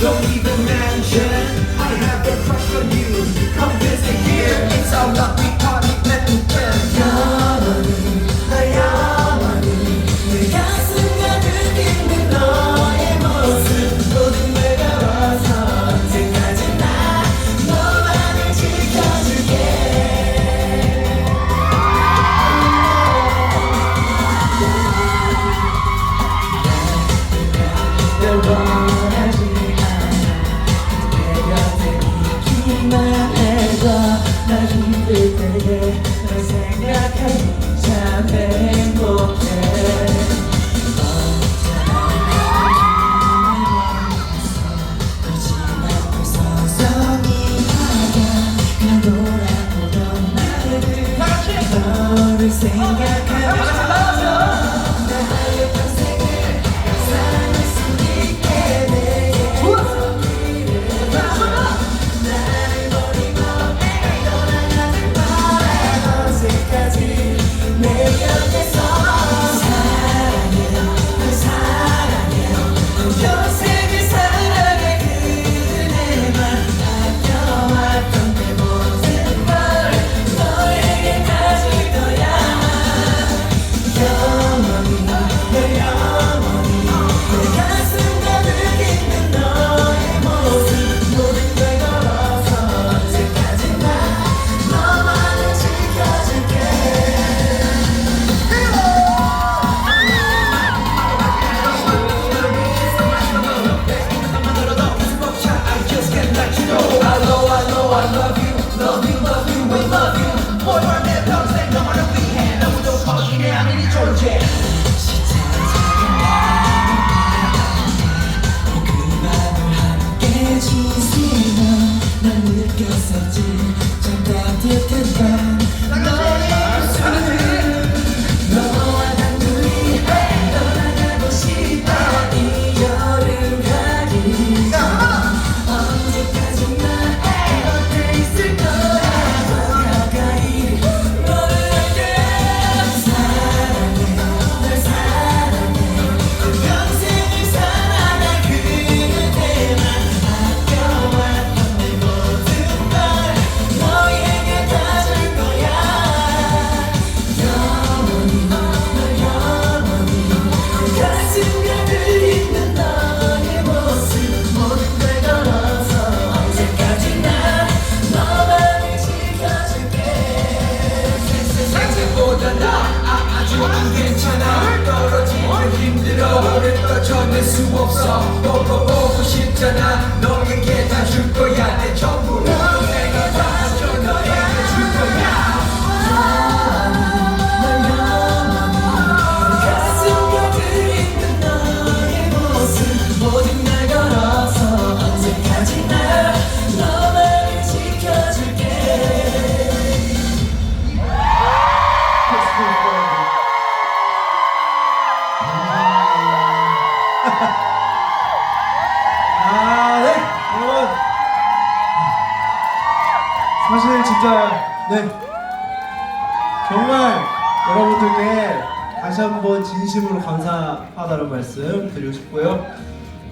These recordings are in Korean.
Don't even mention I have a crush on you. Come visit here. It's our lucky 너를 느꼈었지 보고 진짜, 네. 정말 여러분들께 다시 한번 진심으로 감사하다는 말씀 드리고 싶고요.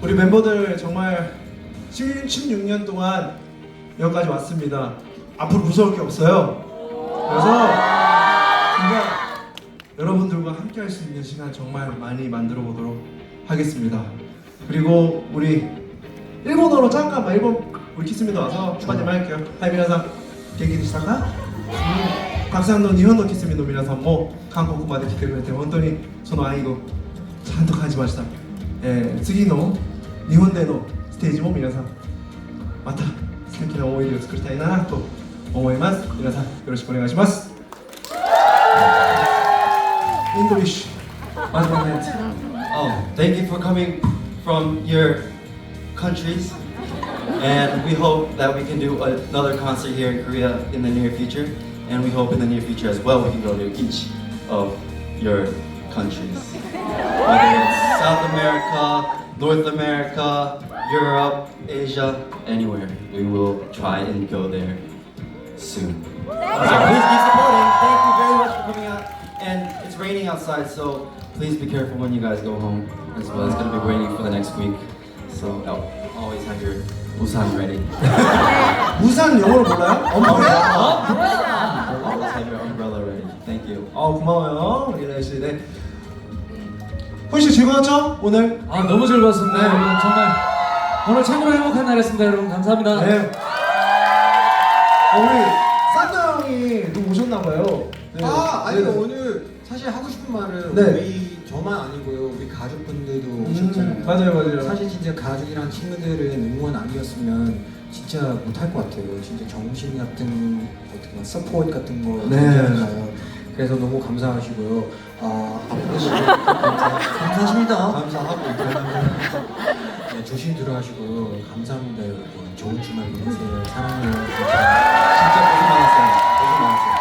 우리 멤버들 정말 10, 16년 동안 여기까지 왔습니다. 앞으로 무서울 게 없어요. 그래서 진짜 여러분들과 함께 할 수 있는 시간 정말 많이 만들어 보도록 하겠습니다. 그리고 우리 일본어로 잠깐만 일본 우리 키스미도 와서 한마디 할게요. 하이 미나상 genki でしたか？たくさんの日本のキスミの皆さんも韓国まで来てくれて本当にその愛をちゃんと感じました、えー次の日本でのステージも皆さんまた素敵な思い出を作りたいなと思います。皆さんよろしくお願いします。English. One moment. Oh, thank you for coming from your countries. And we hope that we can do another concert here in Korea in the near future. And we hope in the near future as well we can go to each of your countries. Whether it's South America, North America, Europe, Asia, anywhere. We will try and go there soon. So please keep supporting. Thank you very much for coming out. And it's raining outside, so please be careful when you guys go home as well. It's gonna be raining for the next week. So al- always have your usan ready. 우산 영어로 몰라요? 엄브레라? always have your umbrella ready. Thank you. 아 고마워요 우리 래씨 네. 훈씨 즐거웠죠 오늘? 아 너무 즐거웠습니다 네. 여러분 정말 오늘 참으로 행복한 날이었습니다 여러분 감사합니다 네. 아, 우리 산도 형이 또 오셨나봐요. 네. 아, 아니 네. 오늘 사실 하고 싶은 말은 네. 우리 저만 아니고요. 우리 가족분들도 오셨잖아요. 음, 맞아요, 맞아요. 사실 진짜 가족이랑 친구들의 응원 아니었으면 진짜 못할 것 같아요. 진짜 정신 같은 어떻게 보면 서포트 같은 거 네. 그래서 너무 감사하시고요. 아, 앞으로도 감사, 감사합니다. 감사하고 네, 조심 들어가시고 감사합니다 여러분. 좋은 주말 보내세요. 사랑해요. 진짜 고생 많았어요. 고생 많았어요.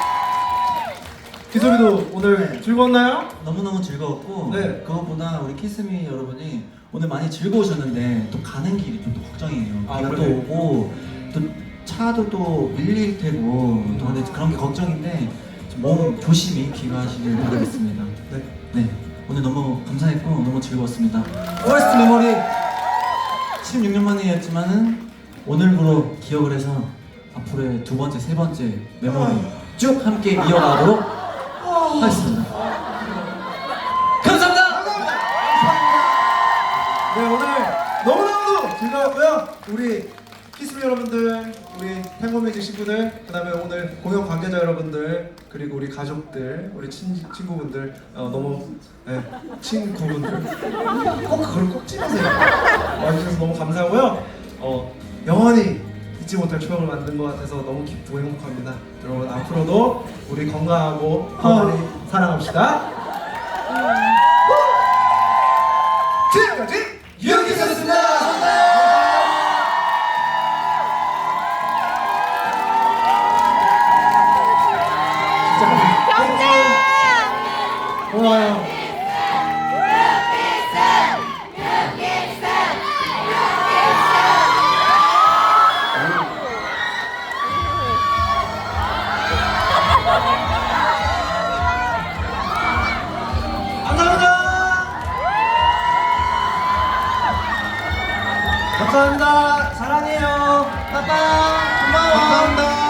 기소비도 오늘 즐거웠나요? 너무너무 즐거웠고 네. 그것보다 우리 키스미 여러분이 오늘 많이 즐거우셨는데 또 가는 길이 좀또 걱정이에요. 아, 비가 또? 오고 또 차도 또 밀릴 테고 또 근데 그런 게 걱정인데 몸 조심히 귀가하시길 바라겠습니다. 네. 네. 오늘 너무 감사했고 너무 즐거웠습니다. 퍼스트 메모리 16년 만이었지만은 오늘부로 기억을 해서 앞으로의 두 번째 세 번째 메모리 쭉 함께 이어가도록 하겠습니다 감사합니다 즐거웠고요. 우리 키스미 여러분들, 우리 탱고뮤직 친구들, 그다음에 오늘 공연 관계자 여러분들, 그리고 우리 가족들, 우리 친, 친구분들 어, 너무 네, 친구분들 꼭 그걸 꼭 찍으세요. 와주셔서 너무 감사하고요. 어, 영원히 잊지 못할 추억을 만든 것 같아서 너무 기쁘고 행복합니다. 여러분 앞으로도 우리 건강하고 많이 사랑합시다. 감사합니다. 사랑해요. 빠빠. 고마워. 감사합니다.